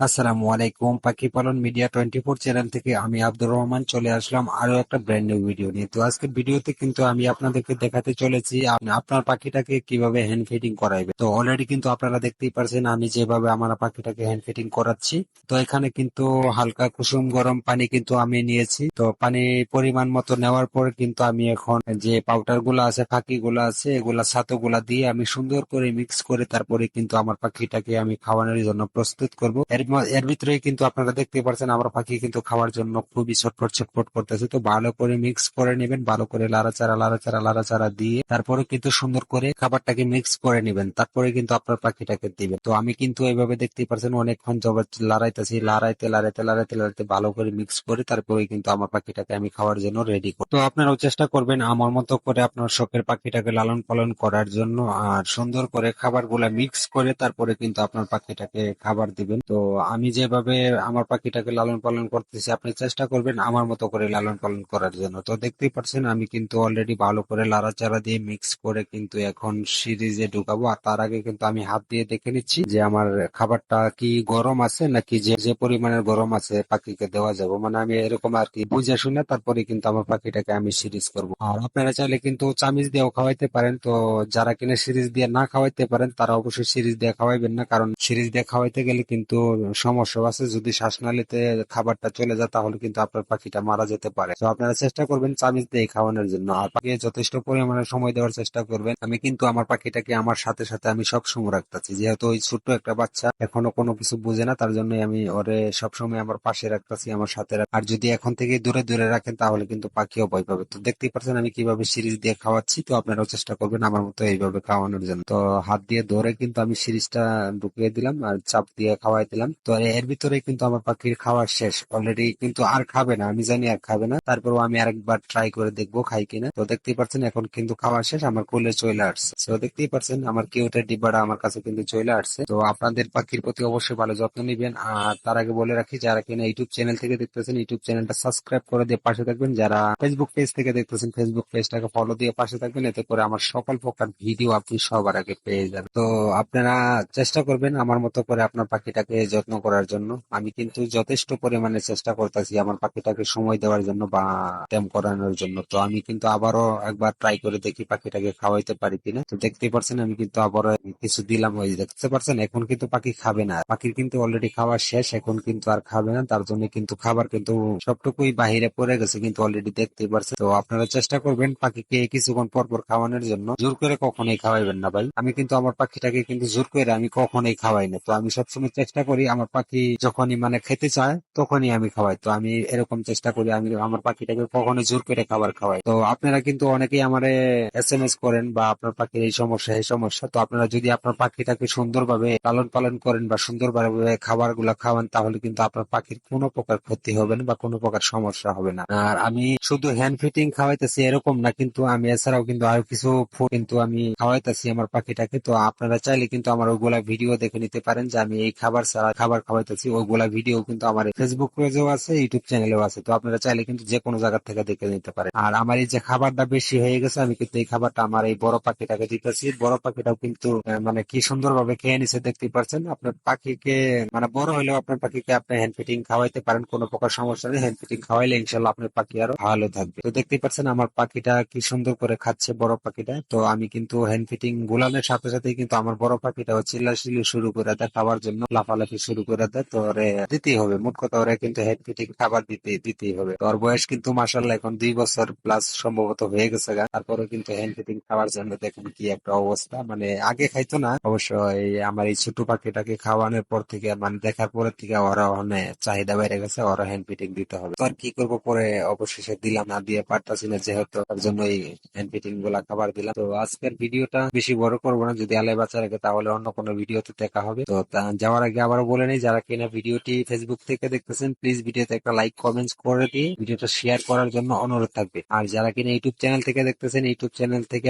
আসসালামু আলাইকুম, পাখি পালন মিডিয়া টোয়েন্টি ফোর চ্যানেল থেকে আমি আব্দুর রহমান চলে আসলাম আরও একটা ব্র্যান্ড নিউ ভিডিও নিয়ে। তো আজকের ভিডিওতে কিন্তু আমি আপনাদেরকে দেখাতে চলেছি আপনার পাখিটাকে কীভাবে হ্যান্ড ফিটিং করাইবে। তো অলরেডি কিন্তু আপনারা দেখতেই পারছেন আমি যেভাবে আমার পাখিটাকে হ্যান্ড ফিটিং করাচ্ছি। তো এখানে কিন্তু হালকা কুসুম গরম পানি কিন্তু আমি নিয়েছি। তো পানি পরিমাণ মতো নেওয়ার পর কিন্তু আমি এখন যে পাউডারগুলো আছে ফাঁকি গুলো আছে, এগুলা ছাতু গুলা দিয়ে আমি সুন্দর করে মিক্স করে তারপরে কিন্তু আমার পাখিটাকে আমি খাওয়ানোর জন্য প্রস্তুত করব। এর এর ভিতরে কিন্তু আপনারা দেখতে পাচ্ছেন আমার পাখি কিন্তু খাওয়ার জন্য খুবই ছটফট ছটফট করতেছে। তো ভালো করে মিক্স করে নেবেন, ভালো করে লাড়াচাড়া লাড়াচাড়া লাড়াচাড়া দিয়ে তারপরে কিন্তু সুন্দর করে খাবারটাকে মিক্স করে নেবেন। তারপরে কিন্তু আপনার পাখিটাকে দিবেন। তো আমি কিন্তু এইভাবে দেখতে পাচ্ছেন অনেকক্ষণ জবার লাড়াইতেছি, লাড়াইতে লাড়াইতে লাড়াইতে লাড়াইতে ভালো করে মিক্স করে তারপরে কিন্তু আমার পাখিটাকে আমি খাওয়ার জন্য রেডি করি, তো আপনারাও চেষ্টা করবেন আমার মতো করে আপনার শখের পাখিটাকে লালন পালন করার জন্য আর সুন্দর করে খাবারগুলা মিক্স করে তারপরে কিন্তু আপনার পাখিটাকে খাবার দিবেন। তো আমি যেভাবে আমার পাখিটাকে লালন পালন করতেছি, আপনি চেষ্টা করবেন আমার মতো করে লালন পালন করার জন্য। তো দেখতেই পাচ্ছেন, আমি কিন্তু অলরেডি ভালো করে লাড়াচাড়া দিয়ে মিক্স করে কিন্তু এখন সিরিজে ঢুকাবো। আর তার আগে কিন্তু আমি হাত দিয়ে দেখে নিচ্ছি যে আমার খাবারটা কি গরম আছে নাকি যে যে পরিমাণের গরম আছে পাখিকে দেওয়া যাবে। মানে আমি এরকম আর কি বুঝে শুনে তারপরে কিন্তু আমার পাখিটাকে আমি সিরিজ করব। আর আপনারা চাইলে কিন্তু চামিজ দিয়েও খাওয়াইতে পারেন। তো যারা কিনা সিরিজ দিয়ে না খাওয়াইতে পারেন, তারা অবশ্যই সিরিজ দিয়ে খাওয়াইবেন না। কারণ সিরিজ দিয়ে খাওয়াইতে গেলে কিন্তু সমস্যা আছে, যদি শ্বাসনালীতে খাবারটা চলে যায়, তাহলে কিন্তু আপনার পাখিটা মারা যেতে পারে। তো আপনারা চেষ্টা করবেন চামিচ দিয়ে খাওয়ানোর জন্য। আর পাখিকে যথেষ্ট পরিমাণে সময় দেওয়ার চেষ্টা করবেন। আমি কিন্তু আমার পাখিটাকে আমার সাথে সাথে আমি সব সময় রাখতেছি। যেহেতু ওই ছোট্ট একটা বাচ্চা, এখনও কোনো কিছু বুঝে না, তার জন্য আমি ওরে সবসময় আমার পাশে রাখতেছি, আমার সাথে আর যদি এখন থেকে দূরে দূরে রাখেন, তাহলে কিন্তু পাখিও ভয় পাবে। তো দেখতেই পাচ্ছেন, আমি কীভাবে সিরিজ দিয়ে খাওয়াচ্ছি। তো আপনারাও চেষ্টা করবেন আমার মতো এইভাবে খাওয়ানোর জন্য। তো হাত দিয়ে ধরে কিন্তু আমি সিরিজটা ঢুকিয়ে দিলাম, আর চাপ দিয়ে খাওয়াই দিলাম। তো এর ভিতরে কিন্তু আমার পাখির খাওয়ার শেষ। অলরেডি কিন্তু আর খাবে না, আমি জানি আর খাবে না। তারপরও আমি আরেকবার ট্রাই করে দেখব খাই কিনা। তো দেখতেই পাচ্ছেন এখন কিন্তু খাওয়া শেষ, আমার কোলে চলে আসছে। তো দেখতেই পাচ্ছেন আমার কিউটের ডিব্বাটা আমার কাছে কিন্তু চলে আসছে। তো আপনাদের পাখির প্রতি অবশ্যই ভালো যত্ন নিবেন। আর তার আগে বলে রাখি, যারা কিনা ইউটিউব চ্যানেল থেকে দেখতেছেন ইউটিউব চ্যানেলটা সাবস্ক্রাইব করে দিয়ে পাশে থাকবেন। যারা ফেসবুক পেজ থেকে দেখতেছেন ফেসবুক পেজটাকে ফলো দিয়ে পাশে থাকবেন। এতে করে আমার সকল প্রকার ভিডিও আপনি সবার আগে পেয়ে যাবেন। তো আপনারা চেষ্টা করবেন আমার মতো করে আপনার পাখিটাকে যত্ন করার জন্য। আমি কিন্তু যথেষ্ট পরিমাণে চেষ্টা করতেছি আমার পাখিটাকে সময় দেওয়ার জন্য বা ট্যাম করানোর জন্য। তো আমি কিন্তু আবারও একবার ট্রাই করে দেখি পাখিটাকে খাওয়াইতে পারি কিনা। তো দেখতে পারছেন, আমি কিন্তু আবারও কিছু দিলাম ওই দেখতে পারছেন, এখন কিন্তু পাখি খাবে না। পাখির কিন্তু অলরেডি খাওয়া শেষ, এখন কিন্তু আর খাবে না, তার জন্য কিন্তু খাবার কিন্তু সবটুকুই বাহিরে পড়ে গেছে কিন্তু অলরেডি দেখতেই পারছেন। তো আপনারা চেষ্টা করবেন পাখিকে কিছুক্ষণ পর পর খাওয়ানোর জন্য। জোর করে কখনোই খাওয়াইবেন না ভাই। আমি কিন্তু আমার পাখিটাকে কিন্তু জোর করে আমি কখনোই খাওয়াই না। তো আমি সবসময় চেষ্টা করি আমার পাখি যখনই মানে খেতে চায়, তখনই আমি খাওয়াই। তো আমি এরকম চেষ্টা করি, আমি আমার পাখিটাকে কখনোই জোর করে খাবার খাওয়াই। তো আপনারা কিন্তু অনেকেই আমারে এস এম এস করেন বা আপনার পাখির এই সমস্যা এই সমস্যা। তো আপনারা যদি আপনার পাখিটাকে সুন্দরভাবে লালন পালন করেন বা সুন্দরভাবে খাবারগুলা খাওয়ান, তাহলে কিন্তু আপনার পাখির কোনো প্রকার ক্ষতি হবে না বা কোনো প্রকার সমস্যা হবে না। আর আমি শুধু হ্যান্ড ফিটিং খাওয়াইতেছি এরকম না, কিন্তু আমি এছাড়াও কিন্তু আরও কিছু food কিন্তু আমি খাওয়াইতেছি আমার পাখিটাকে। তো আপনারা চাইলে কিন্তু আমার ওইগুলা ভিডিও দেখে নিতে পারেন যে আমি এই খাবার ছাড়া খাবার খাওয়াইতেছি ওইগুলা ভিডিও কিন্তু আমার ফেসবুক পেজেও আছে ইউটিউব চ্যানেলেও আছে। তো আপনারা চাইলে কিন্তু যে কোনো জায়গা থেকে দেখে নিতে পারেন। আর আমার এই যে খাবারটা বেশি হয়ে গেছে, আমি কিন্তু এই খাবারটা আমার এই বড় পাখিটাকে দিতেছি। বড় পাখিটাও কিন্তু মানে কি সুন্দরভাবে খেয়ে নিছে দেখতে পাচ্ছেন আপনার পাখিকে মানে বড় হলেও আপনার পাখিকে আপনি হ্যান্ড ফিটিং খাওয়াইতে পারেন, কোনো প্রকার সমস্যা নেই। হ্যান্ড ফিটিং খাওয়াইলে ইনশাল্লাহ আপনার পাখি আরও ভালো থাকবে। তো দেখতে পাচ্ছেন আমার পাখিটা কি সুন্দর করে খাচ্ছে বড় পাখিটা। তো আমি কিন্তু হ্যান্ড ফিটিং গুলানোর সাথে সাথে কিন্তু আমার বড় পাখিটাও চিল্লাচিল্লি শুরু করে দেয় খাবার জন্য, লাফালাফি শুরু করে দেয়, তো ওরে দিতেই হবে। মোট কথা ওরে কিন্তু হ্যান্ড ফিটিং খাবার দিতে দিতেই হবে। ওর বয়স কিন্তু মাসাল্লাহ এখন দুই বছর প্লাস সম্ভবত হয়ে গেছে তারপরে কিন্তু হ্যান্ড ফিটিং খাওয়ার জন্য দেখুন কি একটা অবস্থা। মানে আগে খাইতো না, অবশ্য এই আমার এই ছোট পাখিটাকে খাওয়ানোর পর থেকে মানে দেখার পরের থেকে ওরা অনেক চাহিদা বেড়ে গেছে ওরা হ্যান্ড ফিটিং দিতে হবে। তো আর কি করব পরে অবশেষে দিলাম, না দিয়ে পারতাছি না, যেহেতু তার জন্য এই হ্যান্ড ফিটিংগুলা খাবার দিলাম। তো আজকের ভিডিওটা বেশি বড় করব না, যদি আলাই বাচ্চা রাখে তাহলে অন্য কোনো ভিডিওতে দেখা হবে। তো যাওয়ার আগে আবারও বলে নেই, যারা কিনা ভিডিওটি ফেসবুক থেকে দেখতেছেন প্লিজ ভিডিওতে একটা লাইক কমেন্টস করে দিয়ে ভিডিওটা শেয়ার করার জন্য অনুরোধ থাকবে। আর যারা কিনা ইউটিউব চ্যানেল থেকে দেখতেছেন ইউটিউব চ্যানেল থেকে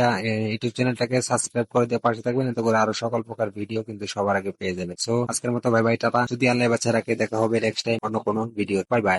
ইউটিউব চ্যানেলটাকে সাবস্ক্রাইব করে দিয়ে পাশে থাকবেন, এতে করে আরও সকল প্রকার ভিডিও কিন্তু সবার আগে পেয়ে যাবেন। সো আজকের মতো বাই বাই টাটা। যদি আল্লাহ বাচ্চা দেখা হবে নেক্সট টাইম অন্য কোনো ভিডিও বাই বাই